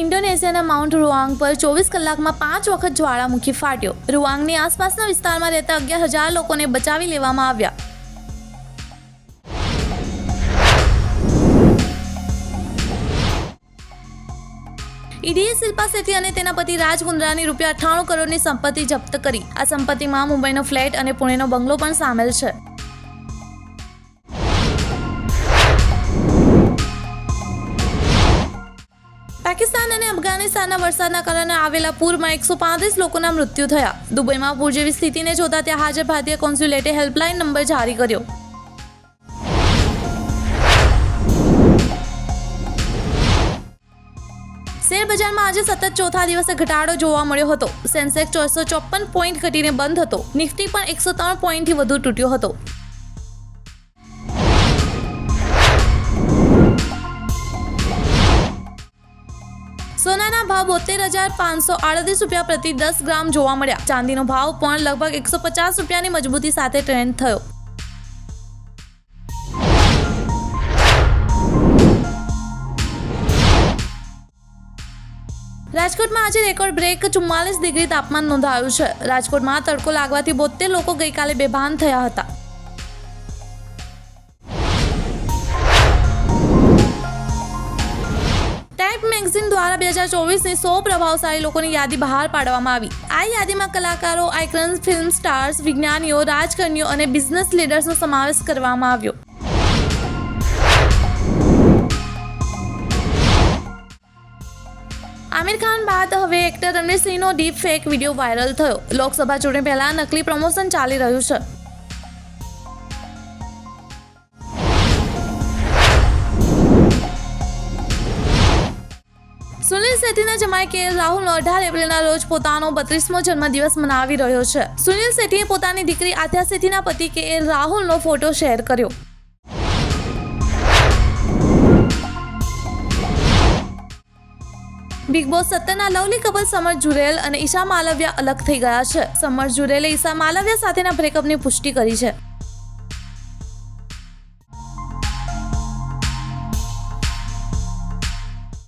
ઇન્ડોનેશિયાના mount રૂઆંગ પર ચોવીસ કલાકમાં પાંચ વખત જ્વાળામુખી ફાટ્યો. રૂઆંગની આસપાસના વિસ્તારમાં રહેતા અગિયાર હજાર લોકોને બચાવી લેવામાં આવ્યા. ઈડીએ શિલ્પા શેઠી અને તેના પતિ રાજ કુંદ્રાની રૂપિયા અઠ્ઠાણું કરોડની સંપત્તિ જપ્ત કરી. આ સંપત્તિમાં મુંબઈનો ફ્લેટ અને પુણેનો બંગલો પણ સામેલ છે. પાકિસ્તાન અને અફઘાનિસ્તાનના વરસાદના કારણે આવેલા પૂરમાં એકસો પાંત્રીસ લોકોના મૃત્યુ થયા. દુબઈમાં પૂર જેવી સ્થિતિને જોતા ત્યાં હાજર ભારતીય કોન્સ્યુલેટે હેલ્પલાઇન નંબર જારી કર્યો. શેરબજારમાં આજે સતત ચોથા દિવસે ઘટાડો જોવા મળ્યો હતો. સેન્સેક્સ ચોરસો ચોપન પોઈન્ટ ઘટીને બંધ હતો. નિફ્ટી પણ એકસો ત્રણ પોઈન્ટથી વધુ તૂટ્યો હતો. સોનાના ભાવ બોતેર હજાર પાંચસો આડત્રીસ રૂપિયા પ્રતિ દસ ગ્રામ જોવા મળ્યા. ચાંદીનો ભાવ પણ લગભગ એકસો પચાસ રૂપિયાની મજબૂતી સાથે ટ્રેન્ડ થયો. રાજકોટમાં આજે રેકોર્ડ બ્રેક ચુમ્માલીસ ડિગ્રી તાપમાન નોંધાયું છે. રાજકોટમાં તડકો લાગવાથી બોતેર લોકો ગઈકાલે બેભાન થયા હતા. દ્વારા બે હજાર ચોવીસની સો પ્રભાવશાળી લોકોની યાદી બહાર પાડવામાં આવી. આ યાદીમાં કલાકારો આઇકન્સ ફિલ્મ સ્ટાર્સ વિજ્ઞાનીઓ, રાજકારણીઓ અને બિઝનેસ લીડર્સનો સમાવેશ કરવામાં આવ્યો. આમિર ખાન બાદ હવે એક્ટર રણવીર સિંહનો ડીપ ફેક વીડિયો વાયરલ થયો. લોકસભા ચૂંટણી પહેલા નકલી પ્રમોશન ચાલી રહ્યું છે. સુનિલ નેતાના જમાઈ કે રાહુલ અઢાર એપ્રિલના રોજ પોતાનો બત્રીસમો જન્મદિવસ મનાવી રહ્યો છે. સુનિલ શેટ્ટીએ પોતાની દીકરી આથ્યા શેઠીના પતિ કે એલ રાહુલનો ફોટો શેર કર્યો. બિગ બોસ સત્તરના લવલી કપલ સમર જુરેલ અને ઈશા માલવ્યા અલગ થઈ ગયા છે. સમર જુરેલે ઈશા માલવ્યા સાથેના બ્રેકઅપની પુષ્ટિ કરી છે.